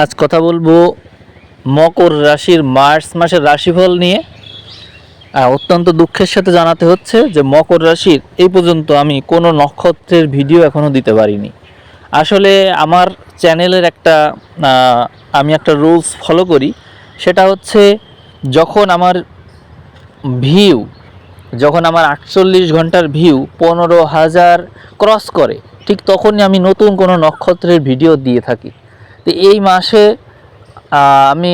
আজ কথা বলব মকর রাশির মার্চ মাসের রাশিফল নিয়ে। অত্যন্ত দুঃখের সাথে জানাতে হচ্ছে যে মকর রাশির এই পর্যন্ত আমি কোনো নক্ষত্রের ভিডিও এখনও দিতে পারিনি। আসলে আমার চ্যানেলের একটা আমি একটা রুলস ফলো করি। সেটা হচ্ছে যখন আমার ভিউ যখন আমার আটচল্লিশ ঘণ্টার ভিউ পনেরো হাজার ক্রস করে, ঠিক তখনই আমি নতুন কোনো নক্ষত্রের ভিডিও দিয়ে থাকি। তো এই মাসে আমি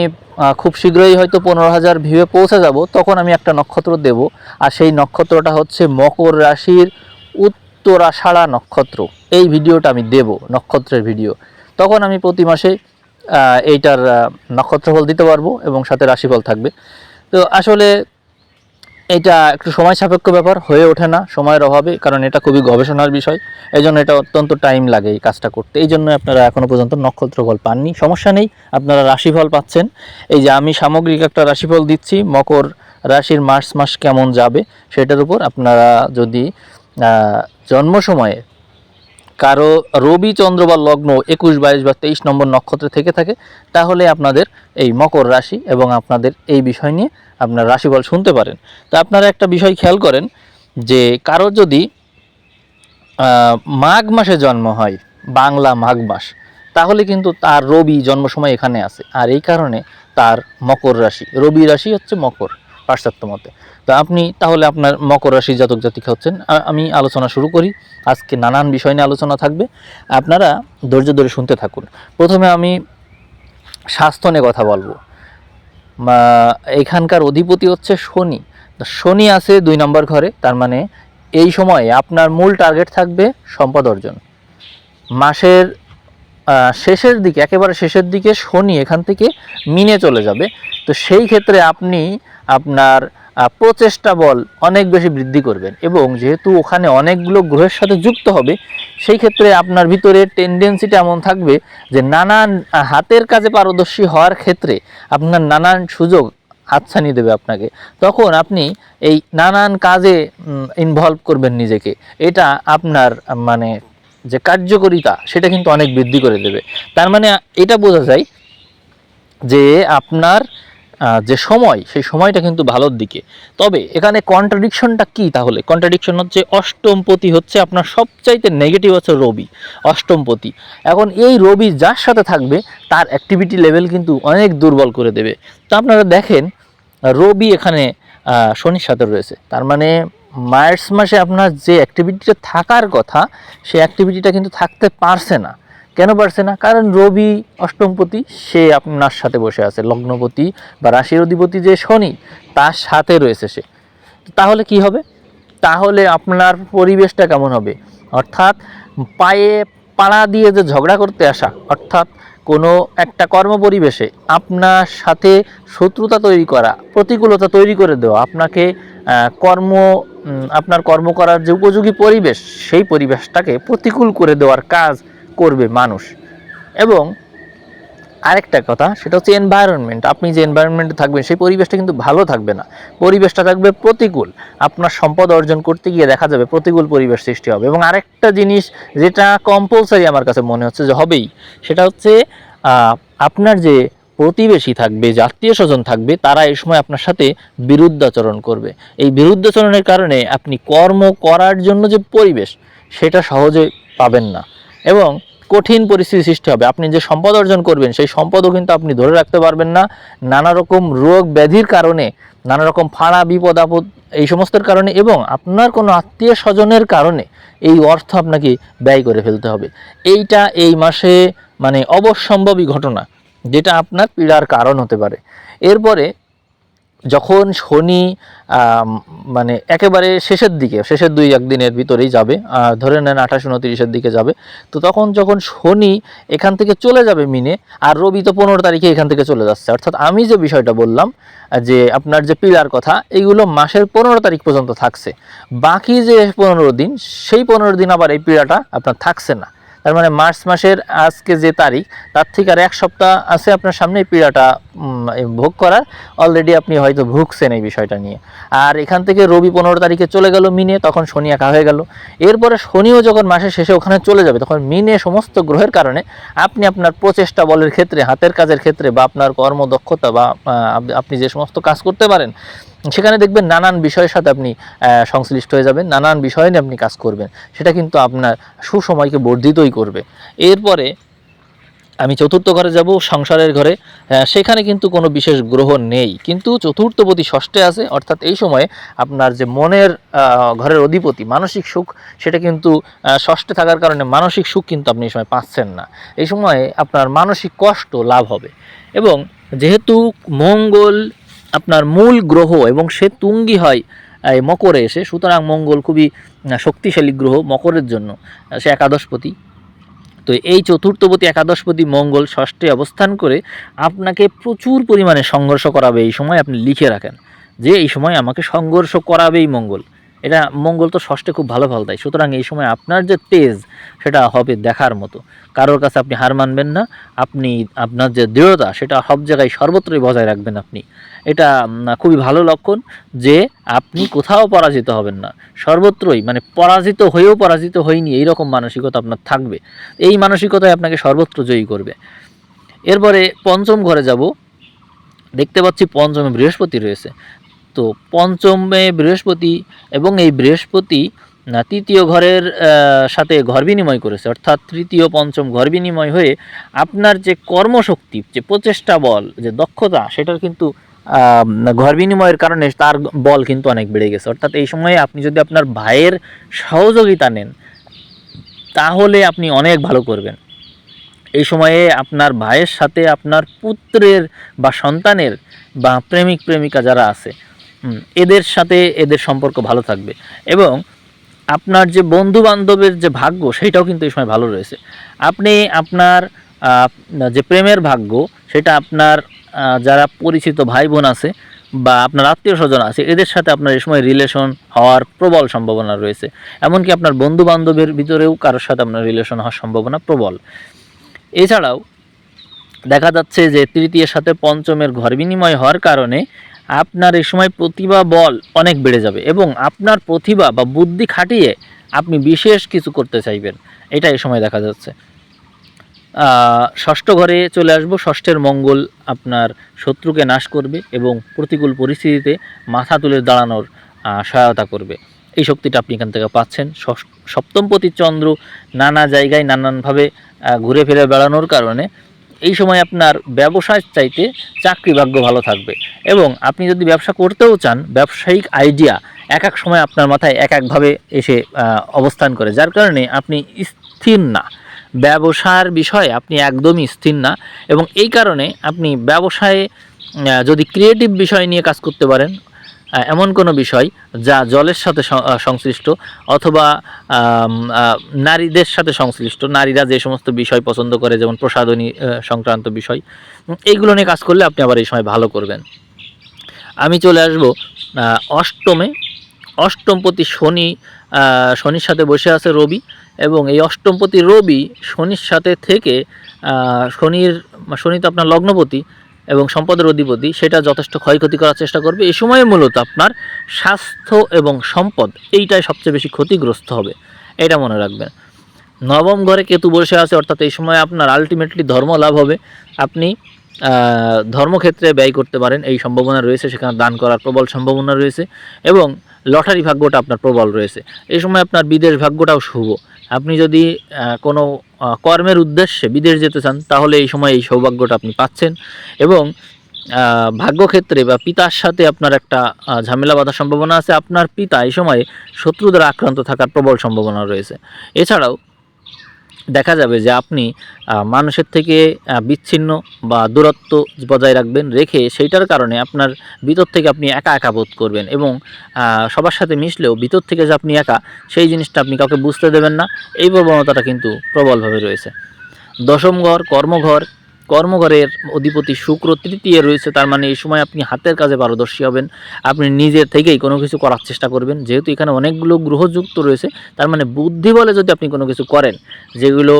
খুব শীঘ্রই হয়তো পনেরো হাজার ভিউয়ে পৌঁছে যাব, তখন আমি একটা নক্ষত্র দেব, আর সেই নক্ষত্রটা হচ্ছে মকর রাশির উত্তরাষাঢ়া নক্ষত্র। এই ভিডিওটা আমি দেব, নক্ষত্রের ভিডিও। তখন আমি প্রতি মাসে এইটার নক্ষত্রফল দিতে পারব এবং সাথে রাশিফল থাকবে। তো আসলে এটা একটু সময় সাপেক্ষ ব্যাপার, হয়ে ওঠে না সময়ের অভাবে, কারণ এটা খুবই গবেষণার বিষয়। এই জন্য এটা অত্যন্ত টাইম লাগে এই কাজটা করতে। এই জন্য আপনারা এখনও পর্যন্ত নক্ষত্রফল পাননি। সমস্যা নেই, আপনারা রাশিফল পাচ্ছেন। এই যে আমি সামগ্রিক একটা রাশিফল দিচ্ছি, মকর রাশির মার্চ মাস কেমন যাবে সেটার উপর আপনারা যদি জন্ম সময়ে কারও রবি চন্দ্র বা লগ্ন একুশ, বাইশ বা তেইশ নম্বর নক্ষত্রে থেকে থাকে, তাহলে আপনাদের এই মকর রাশি এবং আপনাদের এই বিষয় নিয়ে আপনার রাশিফল শুনতে পারেন। তো আপনারা একটা বিষয় খেয়াল করেন যে কারও যদি মাঘ মাসে জন্ম হয়, বাংলা মাঘ মাস, তাহলে কিন্তু তার রবি জন্ম সময় এখানে আছে। আর এই কারণে তার মকর রাশি, রবি রাশি হচ্ছে মকর পাশ্চাত্য মতে। তো আপনি তাহলে আপনার মকর রাশি জাতক জাতিকা হচ্ছেন। আমি আলোচনা শুরু করি। আজকে নানান বিষয় নিয়ে আলোচনা থাকবে। আপনারা ধৈর্য ধরে শুনতে থাকুন। প্রথমে আমি স্বাস্থ্য নিয়ে কথা বলব। এখানকার অধিপতি হচ্ছে শনি। শনি আছে দুই নম্বর ঘরে, তার মানে এই সময়ে আপনার মূল টার্গেট থাকবে সম্পদ অর্জন। মাসের শেষের দিকে, একেবারে শেষের দিকে শনি এখান থেকে মিনে চলে যাবে। তো সেই ক্ষেত্রে আপনি আপনার প্রচেষ্টা বল অনেক বেশি বৃদ্ধি করবেন। এবং যেহেতু ওখানে অনেকগুলো গ্রহের সাথে যুক্ত হবে, সেই ক্ষেত্রে আপনার ভিতরে টেন্ডেন্সিটা এমন থাকবে যে নানান হাতের কাজে পারদর্শী হওয়ার ক্ষেত্রে আপনার নানান সুযোগ হাতছানি দেবে আপনাকে। তখন আপনি এই নানান কাজে ইনভলভ করবেন নিজেকে। এটা আপনার মানে যে কার্যকরিতা, সেটা কিন্তু অনেক বৃদ্ধি করে দেবে। তার মানে এটা বোঝা যায় যে আপনার যে সময়, সেই সময়টা কিন্তু ভালোর দিকে। তবে এখানে কন্ট্রাডিকশনটা কি তাহলে? কন্ট্রাডিকশন হচ্ছে অষ্টমপতি হচ্ছে আপনার সবচাইতে নেগেটিভ হচ্ছে রবি অষ্টমপতি এখন এই রবি যার সাথে থাকবে, তার অ্যাক্টিভিটি লেভেল কিন্তু অনেক দুর্বল করে দেবে। তো আপনারা দেখেন, রবি এখানে শনির সাথে রয়েছে। তার মানে মার্চ মাসে আপনার যে অ্যাক্টিভিটিটা থাকার কথা, সেই অ্যাক্টিভিটিটা কিন্তু থাকতে পারছে না। কেন পারছে না? কারণ রবি অষ্টমপতি, সে আপনার সাথে বসে আছে। লগ্নপতি বা রাশির অধিপতি যে শনি, তার সাথে রয়েছে সে। তাহলে কি হবে? তাহলে আপনার পরিবেশটা কেমন হবে? অর্থাৎ পায়ে পাড়া দিয়ে যে ঝগড়া করতে আসা, অর্থাৎ কোনো একটা কর্ম পরিবেশে আপনার সাথে শত্রুতা তৈরি করা, প্রতিকূলতা তৈরি করে দেওয়া, আপনাকে কর্ম আপনার কর্ম করার যে উপযোগী পরিবেশ, সেই পরিবেশটাকে প্রতিকূল করে দেওয়ার কাজ করবে মানুষ। এবং আরেকটা কথা, সেটা হচ্ছে এনভায়রনমেন্ট আপনি যে এনভায়রনমেন্টে থাকবেন, সেই পরিবেশটা কিন্তু ভালো থাকবে না। পরিবেশটা থাকবে প্রতিকূল। আপনার সম্পদ অর্জন করতে গিয়ে দেখা যাবে প্রতিকূল পরিবেশ সৃষ্টি হবে। এবং আরেকটা জিনিস যেটা কম্পালসারি আমার কাছে মনে হচ্ছে যে হবেই, সেটা হচ্ছে আপনার যে প্রতিবেশী থাকবে, যে আত্মীয় স্বজন থাকবে, তারা এই সময় আপনার সাথে বিরুদ্ধাচরণ করবে। এই বিরুদ্ধাচরণের কারণে আপনি কর্ম করার জন্য যে পরিবেশ, সেটা সহজে পাবেন না। এবং কঠিন পরিস্থিতি সৃষ্টি হবে। আপনি যে সম্পদ অর্জন করবেন, সেই সম্পদও কিন্তু আপনি ধরে রাখতে পারবেন না। নানা রকম রোগ ব্যাধির কারণে, নানা রকম ফাড়া, বিপদ, আপদ এই সমস্তের কারণে এবং আপনার কোনো আত্মীয় স্বজনের কারণে এই অর্থ আপনাকে ব্যয় করে ফেলতে হবে। এইটা এই মাসে মানে অবশ্যম্ভাবী ঘটনা, যেটা আপনার পীড়ার কারণ হতে পারে। এরপরে যখন শনি মানে একেবারে শেষের দিকে, শেষের দুই একদিনের ভিতরেই যাবে ধরে নেন আঠাশ উনত্রিশের দিকে যাবে, তো তখন যখন শনি এখান থেকে চলে যাবে মিনে, আর রবি তো পনেরো তারিখে এখান থেকে চলে যাচ্ছে। অর্থাৎ আমি যে বিষয়টা বললাম, যে আপনার যে পিলার কথা এইগুলো মাসের পনেরো তারিখ পর্যন্ত থাকছে। বাকি যে পনেরো দিন, সেই পনেরো দিন আবার এই পীড়াটা আপনার থাকছে না। তার মানে মার্চ মাসের আজকে যে তারিখ, তার থেকে আর এক সপ্তাহ আছে আপনার সামনে পীড়াটা ভোগ করার। অলরেডি আপনি হয়তো ভুগছেন এই বিষয়টা নিয়ে। আর এখান থেকে রবি পনেরো তারিখে চলে গেল মিনে, তখন শনি একা হয়ে গেল। এরপরে শনিও যখন মাসের শেষে ওখানে চলে যাবে, তখন মিনে সমস্ত গ্রহের কারণে আপনি আপনার প্রচেষ্টা বলের ক্ষেত্রে, হাতের কাজের ক্ষেত্রে বা আপনার কর্মদক্ষতা বা আপনি যে সমস্ত কাজ করতে পারেন সেখানে দেখবেন নানান বিষয়ের সাথে আপনি সংশ্লিষ্ট হয়ে যাবেন, নানান বিষয় নিয়ে আপনি কাজ করবেন। সেটা কিন্তু আপনার সুসময়কে বর্ধিতই করবে। এরপরে আমি চতুর্থ ঘরে যাব, সংসারের ঘরে। সেখানে কিন্তু কোনো বিশেষ গ্রহ নেই। কিন্তু চতুর্থপতি ষষ্ঠে আছে, অর্থাৎ এই সময়ে আপনার যে মনের ঘরের অধিপতি, মানসিক সুখ, সেটা কিন্তু ষষ্ঠে থাকার কারণে মানসিক সুখ কিন্তু আপনি এই সময় পাচ্ছেন না। এই সময়ে আপনার মানসিক কষ্ট লাভ হবে। এবং যেহেতু মঙ্গল আপনার মূল গ্রহ এবং সে তুঙ্গি হয়, এই মকরে এসে সুতরাং মঙ্গল খুবই শক্তিশালী গ্রহ মকরের জন্য সে একাদশপতি। তো এই চতুর্থপতি, একাদশপতি মঙ্গল ষষ্ঠে অবস্থান করে আপনাকে প্রচুর পরিমাণে সংঘর্ষ করাবে এই সময় আপনি লিখে রাখেন যে এই সময় আমাকে সংঘর্ষ করাবেই মঙ্গল। এটা মঙ্গল তো ষষ্ঠে খুব ভালো ফল দেয়। সুতরাং এই সময় আপনার যে তেজ, সেটা হবে দেখার মতো। কারোর কাছে আপনি হার মানবেন না, আপনি আপনার যে দৃঢ়তা সেটা সব জায়গায় সর্বত্রই বজায় রাখবেন আপনি। এটা খুবই ভালো লক্ষণ যে আপনি কোথাও পরাজিত হবেন না। সর্বত্রই মানে পরাজিত হয়েও পরাজিত হয়নি, এইরকম মানসিকতা আপনার থাকবে। এই মানসিকতায় আপনাকে সর্বত্র জয়ী করবে। এরপরে পঞ্চম ঘরে যাব। দেখতে পাচ্ছি পঞ্চমে বৃহস্পতি রয়েছে। তো পঞ্চমে বৃহস্পতি এবং এই বৃহস্পতি না, তৃতীয় ঘরের সাথে ঘর বিনিময় করেছে, অর্থাৎ তৃতীয়, পঞ্চম ঘর বিনিময় হয়ে আপনার যে কর্মশক্তি, যে প্রচেষ্টা বল, যে দক্ষতা, সেটার কিন্তু ঘর বিনিময়ের কারণে তার বল কিন্তু অনেক বেড়ে গেছে। অর্থাৎ এই সময়ে আপনি যদি আপনার ভাইয়ের সহযোগিতা নেন, তাহলে আপনি অনেক ভালো করবেন। এই সময়ে আপনার ভাইয়ের সাথে আপনার পুত্রের বা সন্তানের বা প্রেমিক, প্রেমিকা যারা আছে এদের সাথে এদের সম্পর্ক ভালো থাকবে। এবং আপনার যে বন্ধু বান্ধবের যে ভাগ্য, সেটাও কিন্তু এই সময় ভালো রয়েছে। আপনি আপনার যে প্রেমের ভাগ্য, সেটা আপনার যারা পরিচিত ভাই বোন আছে বা আপনার আত্মীয় স্বজন আছে, এদের সাথে আপনার এই সময় রিলেশন হওয়ার প্রবল সম্ভাবনা রয়েছে। এমনকি আপনার বন্ধু বান্ধবের ভিতরেও কারোর সাথে আপনার রিলেশন হওয়ার সম্ভাবনা প্রবল। এছাড়াও দেখা যাচ্ছে যে তৃতীয়ের সাথে পঞ্চমের ঘর বিনিময় হওয়ার কারণে আপনার এই সময় প্রতিভা বল অনেক বেড়ে যাবে এবং আপনার প্রতিভা বা বুদ্ধি খাটিয়ে আপনি বিশেষ কিছু করতে চাইবেন। এটা এই সময় দেখা যাচ্ছে। ষষ্ঠ ঘরে চলে আসব। ষষ্ঠের মঙ্গল আপনার শত্রুকে নাশ করবে এবং প্রতিকূল পরিস্থিতিতে মাথা তুলে দাঁড়ানোর সহায়তা করবে। এই শক্তিটা আপনি এখান থেকে পাচ্ছেন। সপ্তমপতি চন্দ্র নানা জায়গায় নানানভাবে ঘুরে ফিরে বেড়ানোর কারণে এই সময় আপনার ব্যবসার চাইতে চাকরি ভাগ্য ভালো থাকবে। এবং আপনি যদি ব্যবসা করতেও চান, ব্যবসায়িক আইডিয়া এক এক সময় আপনার মাথায় এক একভাবে এসে অবস্থান করে। যার কারণে আপনি স্থির না। ব্যবসার বিষয়ে আপনি একদমই স্থির না। এবং এই কারণে আপনি ব্যবসায়ে যদি ক্রিয়েটিভ বিষয় নিয়ে কাজ করতে পারেন এমন কোনো বিষয় যা জলের সাথে সংশ্লিষ্ট অথবা নারীদের সাথে সংশ্লিষ্ট। নারীরা যে সমস্ত বিষয় পছন্দ করে, যেমন প্রসাধনী সংক্রান্ত বিষয় এইগুলো নিয়ে কাজ করলে আপনি আবার এই সময় ভালো করবেন। আমি চলে আসব অষ্টমে। অষ্টমপতি শনি শনির সাথে বসে আছে রবি এবং এই অষ্টমপতি রবি শনির সাথে থেকে শনির, শনি তো আপনার লগ্নপতি এবং সম্পদের অধিপতি, সেটা যথেষ্ট ক্ষয়ক্ষতি করার চেষ্টা করবে। এই সময়ে মূলত আপনার স্বাস্থ্য এবং সম্পদ, এইটাই সবচেয়ে বেশি ক্ষতিগ্রস্ত হবে। এটা মনে রাখবেন। নবম ঘরে কেতু বসে আছে, অর্থাৎ এই সময় আপনার আলটিমেটলি ধর্ম লাভ হবে। আপনি ধর্মক্ষেত্রে ব্যয় করতে পারেন, এই সম্ভাবনা রয়েছে, সেখানে দান করার প্রবল সম্ভাবনা রয়েছে এবং লটারি ভাগ্যটা আপনার প্রবল রয়েছে। এই সময় আপনার বিদেশ ভাগ্যটাও শুভ। আপনি যদি কোনো কর্মের উদ্দেশ্যে বিদেশ যেতে চান, তাহলে এই সময় এই সৌভাগ্যটা আপনি পাচ্ছেন। এবং ভাগ্যক্ষেত্রে বা পিতার সাথে আপনার একটা ঝামেলা বাঁধার সম্ভাবনা আছে। আপনার পিতা এই সময়ে শত্রুদের আক্রান্ত থাকার প্রবল সম্ভাবনা রয়েছে। এছাড়াও দেখা যাবে যে আপনি মানুষের থেকে বিচ্ছিন্ন বা দূরত্ব বজায় রাখবেন, রেখে সেইটার কারণে আপনার ভিতর থেকে আপনি একা একা বোধ করবেন এবং সবার সাথে মিশলেও ভিতর থেকে যে আপনি একা, সেই জিনিসটা আপনি কাউকে বুঝতে দেবেন না। এই প্রবণতাটা কিন্তু প্রবলভাবে রয়েছে। দশম ঘর, কর্মঘর কর্মঘরের অধিপতি শুক্র তৃতীয় রয়েছে, তার মানে এই সময় আপনি হাতের কাজে পারদর্শী হবেন। আপনি নিজের থেকেই কোনো কিছু করার চেষ্টা করবেন। যেহেতু এখানে অনেকগুলো গ্রহযুক্ত রয়েছে, তার মানে বুদ্ধি বলে যদি আপনি কোনো কিছু করেন, যেগুলো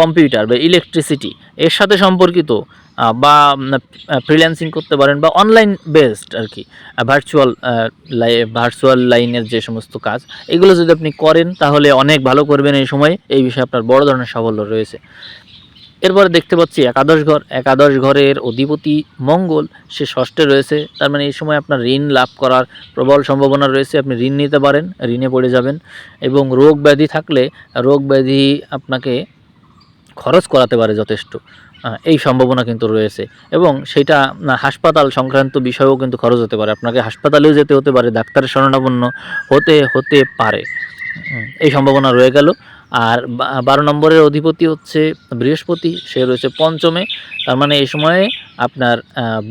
কম্পিউটার বা ইলেকট্রিসিটি এর সাথে সম্পর্কিত বা ফ্রিল্যান্সিং করতে পারেন বা অনলাইন বেসড আর কি ভার্চুয়াল লাই ভার্চুয়াল লাইনের যে সমস্ত কাজ, এগুলো যদি আপনি করেন, তাহলে অনেক ভালো করবেন এই সময়। এই বিষয়ে আপনার বড় ধরনের সাফল্য রয়েছে। এরপরে দেখতে পাচ্ছি একাদশ ঘর। একাদশ ঘরের অধিপতি মঙ্গল, সে ষষ্ঠে রয়েছে। তার মানে এই সময় আপনার ঋণ লাভ করার প্রবল সম্ভাবনা রয়েছে। আপনি ঋণ নিতে পারেন, ঋণে পড়ে যাবেন এবং রোগ ব্যাধি থাকলে রোগ ব্যাধি আপনাকে খরচ করাতে পারে যথেষ্ট। এই সম্ভাবনা কিন্তু রয়েছে এবং সেটা হাসপাতাল সংক্রান্ত বিষয়েও কিন্তু খরচ হতে পারে। আপনাকে হাসপাতালেও যেতে হতে পারে, ডাক্তারের শরণাপন্ন হতে হতে পারে। এই সম্ভাবনা রয়ে গেল। আর বারো নম্বরের অধিপতি হচ্ছে বৃহস্পতি, সে রয়েছে পঞ্চমে। তার মানে এই সময়ে আপনার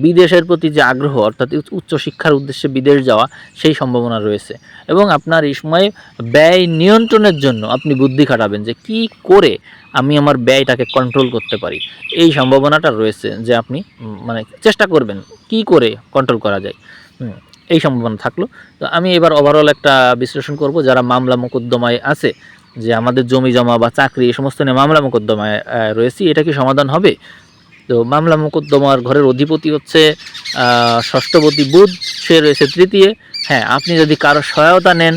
বিদেশের প্রতি যে আগ্রহ, অর্থাৎ উচ্চ- উচ্চশিক্ষার উদ্দেশ্যে বিদেশ যাওয়া, সেই সম্ভাবনা রয়েছে। এবং আপনার এই সময়ে ব্যয় নিয়ন্ত্রণের জন্য আপনি বুদ্ধি খাটাবেন যে কি করে আমি আমার ব্যয়টাকে কন্ট্রোল করতে পারি। এই সম্ভাবনাটা রয়েছে যে আপনি মানে চেষ্টা করবেন কি করে কন্ট্রোল করা যায়। এই সম্ভাবনা থাকল। তো আমি এবার ওভারঅল একটা বিশ্লেষণ করব। যারা মামলা মোকদ্দমায় আছে যে আমাদের জমি জমা বা চাকরি, এই সমস্ত নিয়ে মামলা মোকদ্দমায় রয়েছি। এটা কি সমাধান হবে? তো মামলা মোকদ্দমার ঘরের অধিপতি হচ্ছে ষষ্ঠপতি বুধ, সে রয়েছে তৃতীয়। হ্যাঁ আপনি যদি কারও সহায়তা নেন,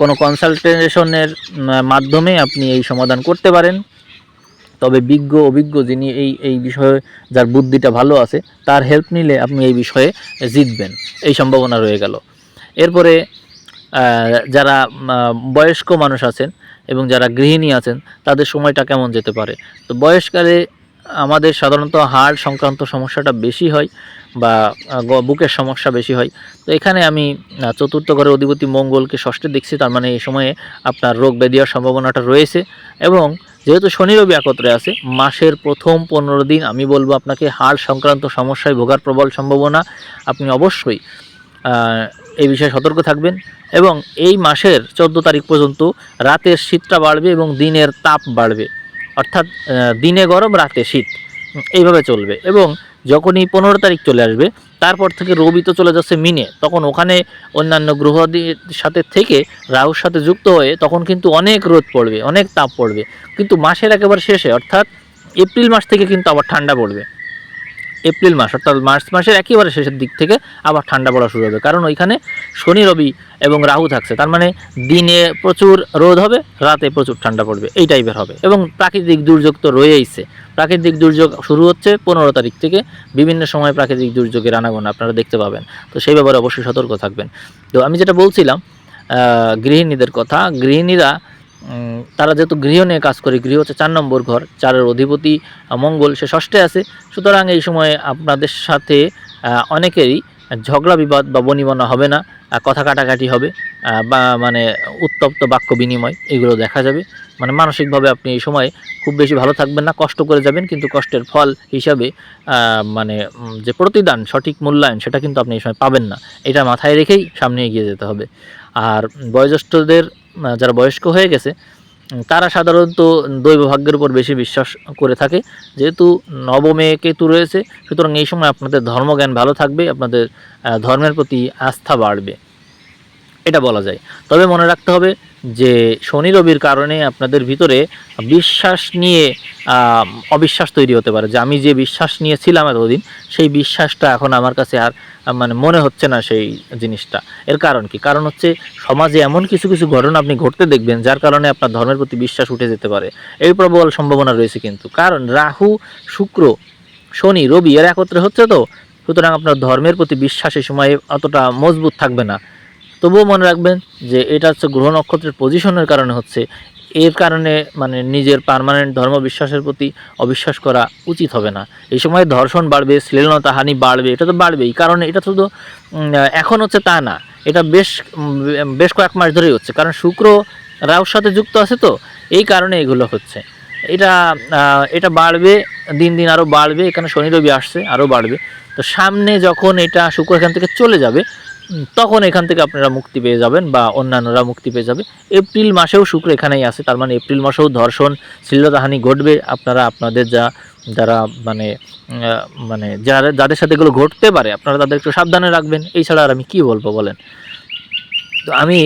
কোনো কনসালটেশনের মাধ্যমে আপনি এই সমাধান করতে পারেন। তবে বিজ্ঞ, অভিজ্ঞ যিনি এই এই বিষয়ে, যার বুদ্ধিটা ভালো আছে, তার হেল্প নিলে আপনি এই বিষয়ে জিতবেন। এই সম্ভাবনা রয়ে গেল। এরপরে যারা বয়স্ক মানুষ আছেন এবং যারা গৃহিণী আছেন, তাদের সময়টা কেমন যেতে পারে? তো বয়সকালে আমাদের সাধারণত হাড় সংক্রান্ত সমস্যাটা বেশি হয় বা বুকের সমস্যা বেশি হয়। তো এখানে আমি চতুর্থ ঘরের অধিপতি মঙ্গলকে ষষ্ঠে দেখছি, তার মানে এই সময়ে আপনার রোগ ব্যাধি হওয়ার সম্ভাবনাটা রয়েছে এবং যেহেতু শনি রবি একত্রে আছে, মাসের প্রথম পনেরো দিন আমি বলব আপনাকে হাড় সংক্রান্ত সমস্যায় ভোগার প্রবল সম্ভাবনা। আপনি অবশ্যই এই বিষয়ে সতর্ক থাকবেন এবং এই মাসের চোদ্দ তারিখ পর্যন্ত রাতের শীতটা বাড়বে এবং দিনের তাপ বাড়বে। অর্থাৎ দিনে গরম, রাতে শীত। এইভাবে চলবে এবং যখনই পনেরো তারিখ চলে আসবে, তারপর থেকে রবি তো চলে যাচ্ছে মিনে। তখন ওখানে অন্যান্য গ্রহদের সাথে থেকে রাহুর সাথে যুক্ত হয়ে তখন কিন্তু অনেক রোদ পড়বে, অনেক তাপ পড়বে। কিন্তু মাসের একেবারে শেষে, অর্থাৎ এপ্রিল মাস থেকে কিন্তু আবার ঠান্ডা পড়বে। এপ্রিল মাস, অর্থাৎ মার্চ মাসের একেবারে শেষের দিক থেকে আবার ঠান্ডা পড়া শুরু হবে। কারণ ওইখানে শনি, রবি এবং রাহু থাকছে। তার মানে দিনে প্রচুর রোদ হবে, রাতে প্রচুর ঠান্ডা পড়বে। এই টাইপের হবে। এবং প্রাকৃতিক দুর্যোগ তো রয়েইছে। প্রাকৃতিক দুর্যোগ শুরু হচ্ছে পনেরো তারিখ থেকে। বিভিন্ন সময় প্রাকৃতিক দুর্যোগের আনাগোনা আপনারা দেখতে পাবেন। তো সেই ব্যাপারে অবশ্যই সতর্ক থাকবেন। তো আমি যেটা বলছিলাম গৃহিণীদের কথা, গৃহিণীরা তারা যেহেতু গৃহ নিয়ে কাজ করে, গৃহ হচ্ছে চার নম্বর ঘর, চারের অধিপতি মঙ্গল, সে ষষ্ঠে আছে। সুতরাং এই সময়ে আপনাদের সাথে অনেকেরই ঝগড়া, বিবাদ বা বনিবনা হবে না কথা কাটাকাটি হবে বা মানে উত্তপ্ত বাক্য বিনিময়, এগুলো দেখা যাবে। মানে মানসিকভাবে আপনি এই সময় খুব বেশি ভালো থাকবেন না, কষ্ট করে যাবেন, কিন্তু কষ্টের ফল হিসাবে মানে যে প্রতিদান, সঠিক মূল্যায়ন, সেটা কিন্তু আপনি এই সময় পাবেন না। এটা মাথায় রেখেই সামনে এগিয়ে যেতে হবে। আর বয়োজ্যেষ্ঠদের যারা বয়স্ক হয়ে গেছে তারা সাধারণত দৈব ভাগ্যের উপর বেশি বিশ্বাস করে থাকে। যেহেতু নবমে কেতু রয়েছে, সুতরাং এই সময় আপনাদের ধর্মজ্ঞান ভালো থাকবে, আপনাদের ধর্মের প্রতি আস্থা বাড়বে। এটা বলা যায়। তবে মনে রাখতে হবে যে শনি রবির কারণে আপনাদের ভিতরে বিশ্বাস নিয়ে অবিশ্বাস তৈরি হতে পারে। যে আমি যে বিশ্বাস নিয়েছিলাম এতদিন, সেই বিশ্বাসটা এখন আমার কাছে আর মানে মনে হচ্ছে না সেই জিনিসটা। এর কারণ কি? কারণ হচ্ছে সমাজে এমন কিছু কিছু ঘটনা আপনি ঘটতে দেখবেন, যার কারণে আপনার ধর্মের প্রতি বিশ্বাস উঠে যেতে পারে। এই প্রবল সম্ভাবনা রয়েছে কিন্তু। কারণ রাহু, শুক্র, শনি, রবি এর একত্রে হচ্ছে তো? সুতরাং আপনার ধর্মের প্রতি বিশ্বাস এই সময় অতটা মজবুত থাকবে না। তবুও মনে রাখবেন যে এটা হচ্ছে গ্রহ নক্ষত্রের পজিশনের কারণে হচ্ছে। এর কারণে মানে নিজের পার্মানেন্ট ধর্ম বিশ্বাসের প্রতি অবিশ্বাস করা উচিত হবে না। এই সময় ধর্ষণ বাড়বে, শ্লীলতা, হানি বাড়বে, এটা তো বাড়বেই। কারণ এটা শুধু এখন হচ্ছে তা না। এটা বেশ বেশ কয়েক মাস ধরেই হচ্ছে। কারণ শুক্র রাহুর সাথে যুক্ত আছে তো, এই কারণে এগুলো হচ্ছে। এটা এটা বাড়বে, দিন দিন আরও বাড়বে। এখানে শনি রবি আসছে আরও বাড়বে। তো সামনে যখন এটা শুক্র এখান থেকে চলে যাবে তখন এখান থেকে আপনারা মুক্তি পেয়ে যাবেন বা অন্যান্যরা মুক্তি পেয়ে যাবে। এপ্রিল মাসেও শুক্র এখানেই আছে, তার মানে এপ্রিল মাসেও ধর্ষণ, শ্লীলতাহানি ঘটবে। আপনারা, আপনাদের যা, যারা মানে মানে যারা, যাদের সাথে এগুলো ঘটতে পারে, আপনারা তাদের একটু সাবধানে রাখবেন। এই ছাড়া আর আমি কি বলব বলেন? তো আমি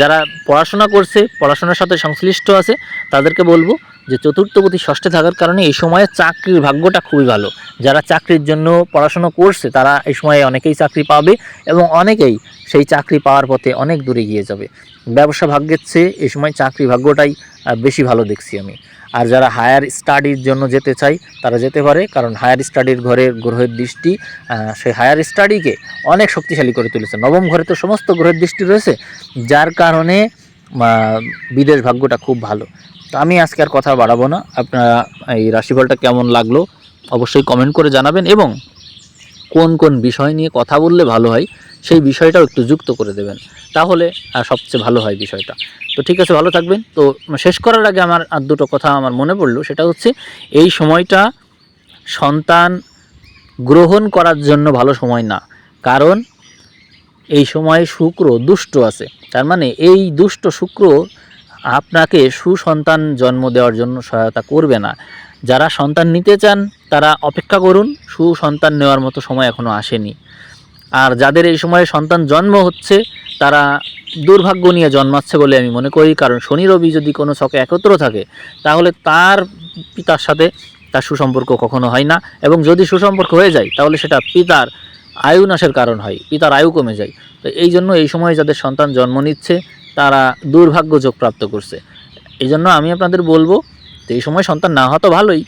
যারা পড়াশোনা করছে, পড়াশোনার সাথে সংশ্লিষ্ট আছে, তাদেরকে বলব যে চতুর্থ চতুর্থপতি ষষ্ঠে থাকার কারণে এই সময়ে চাকরির ভাগ্যটা খুবই ভালো। যারা চাকরির জন্য পড়াশোনা করছে, তারা এই সময়ে অনেকেই চাকরি পাবে এবং অনেকেই সেই চাকরি পাওয়ার পথে অনেক দূরে গিয়ে যাবে। ব্যবসা ভাগ্যের চেয়ে এই সময় চাকরি ভাগ্যটাই বেশি ভালো দেখছি আমি। আর যারা হায়ার স্টাডির জন্য যেতে চাই, তারা যেতে পারে, কারণ হায়ার স্টাডির ঘরের গ্রহের দৃষ্টি সেই হায়ার স্টাডিকে অনেক শক্তিশালী করে তুলেছে। নবম ঘরে তো সমস্ত গ্রহের দৃষ্টি রয়েছে, যার কারণে বিদেশ ভাগ্যটা খুব ভালো। তো আমি আজকে আর কথা বাড়াবো না। আপনারা এই রাশিফলটা কেমন লাগল, অবশ্যই কমেন্ট করে জানাবেন এবং কোন কোন বিষয় নিয়ে কথা বললে ভালো হয় সেই বিষয়টাও একটু যুক্ত করে দেবেন। তাহলে সবচেয়ে ভালো হয় বিষয়টা। তো ঠিক আছে, ভালো থাকবেন। তো শেষ করার আগে আমার আর দুটো কথা আমার মনে পড়ল। সেটা হচ্ছে, এই সময়টা সন্তান গ্রহণ করার জন্য ভালো সময় না। কারণ, এই সময় শুক্র দুষ্ট আছে। তার মানে এই দুষ্ট শুক্র আপনাকে সুসন্তান জন্ম দেওয়ার জন্য সহায়তা করবে না। যারা সন্তান নিতে চান, তারা অপেক্ষা করুন। সুসন্তান নেওয়ার মতো সময় এখনও আসেনি। আর যাদের এই সময়ে সন্তান জন্ম হচ্ছে, তারা দুর্ভাগ্য নিয়ে জন্মাচ্ছে বলে আমি মনে করি। কারণ শনি, রবি যদি কোনো ছকে একত্র থাকে, তাহলে তার পিতার সাথে তার সুসম্পর্ক কখনো হয় না। এবং যদি সুসম্পর্ক হয়ে যায়, তাহলে সেটা পিতার আয়ু নাশের কারণ হয়, পিতার আয়ু কমে যায়। তো এই জন্য এই সময়ে যাদের সন্তান জন্ম নিচ্ছে, তারা দুর্ভাগ্য যোগ প্রাপ্ত করছে। এই জন্য আমি আপনাদের বলব যে এই সময় সন্তান না হওয়া তো ভালোই,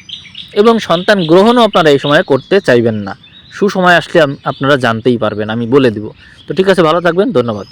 এবং সন্তান গ্রহণও আপনারা এই সময়ে করতে চাইবেন না। সুসময় আসলে আপনারা জানতেই পারবেন আমি বলে দিব। তো ঠিক আছে ভালো থাকবেন ধন্যবাদ।